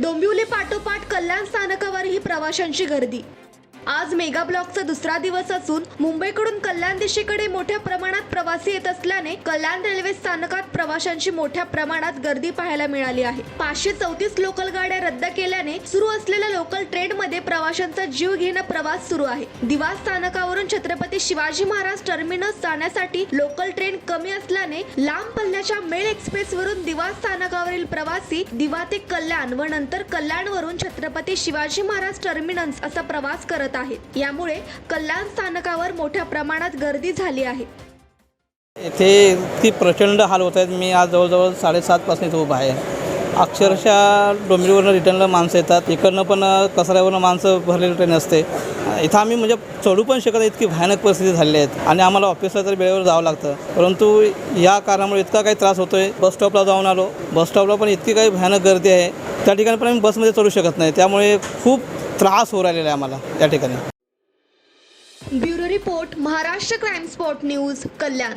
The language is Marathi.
डोंबिवली पाठोपाठ कल्याण स्थानकावरही प्रवाशांची गर्दी. आज मेगा ब्लॉकचा दुसरा दिवस असून मुंबईकडून कल्याण दिशेकडे मोठ्या प्रमाणात प्रवासी येत असल्याने कल्याण रेल्वे स्थानकात प्रवाशांची मोठ्या प्रमाणात गर्दी पाहायला मिळाली आहे. पाचशे चौतीस लोकल गाड्या रद्द केल्याने सुरू असलेल्या लोकल ट्रेनमध्ये प्रवाशांचा जीव घेणं प्रवास सुरू आहे. दिवा स्थानकावरून छत्रपती शिवाजी महाराज टर्मिनस जाण्यासाठी लोकल ट्रेन कमी असल्याने लांब पल्ल्याच्या मेळ एक्सप्रेस वरून दिवा स्थानकावरील प्रवासी दिवा ते कल्याण व नंतर कल्याणवरून छत्रपती शिवाजी महाराज टर्मिनस असा प्रवास करत आहेत. यामुळे कल्याण स्थानकावर मोठ्या प्रमाणात गर्दी झाली आहे. इथे ती प्रचंड हाल होत आहेत. मी आज जवळजवळ साडेसातपासून इथं उभा आहे. अक्षरशः डोंबिवलीवरनं रिटर्नला माणसं येतात. इकडनं पण कचऱ्यावरनं माणसं भरलेली ट्रेन असते. इथं आम्ही म्हणजे चढू पण शकत नाही, इतकी भयानक परिस्थिती झालेली आहेत. आणि आम्हाला ऑफिसला तर वेळेवर जावं लागतं. परंतु या कारणामुळे इतका काही त्रास होतो आहे बस स्टॉपला जाऊन आलो. बस स्टॉपला पण इतकी काही भयानक गर्दी आहे. त्या ठिकाणी पण आम्ही बसमध्ये चढू शकत नाही. त्यामुळे खूप त्रास हो राहिलेला आहे आम्हाला त्या ठिकाणी. Bureau report Maharashtra crime spot news Kalyan.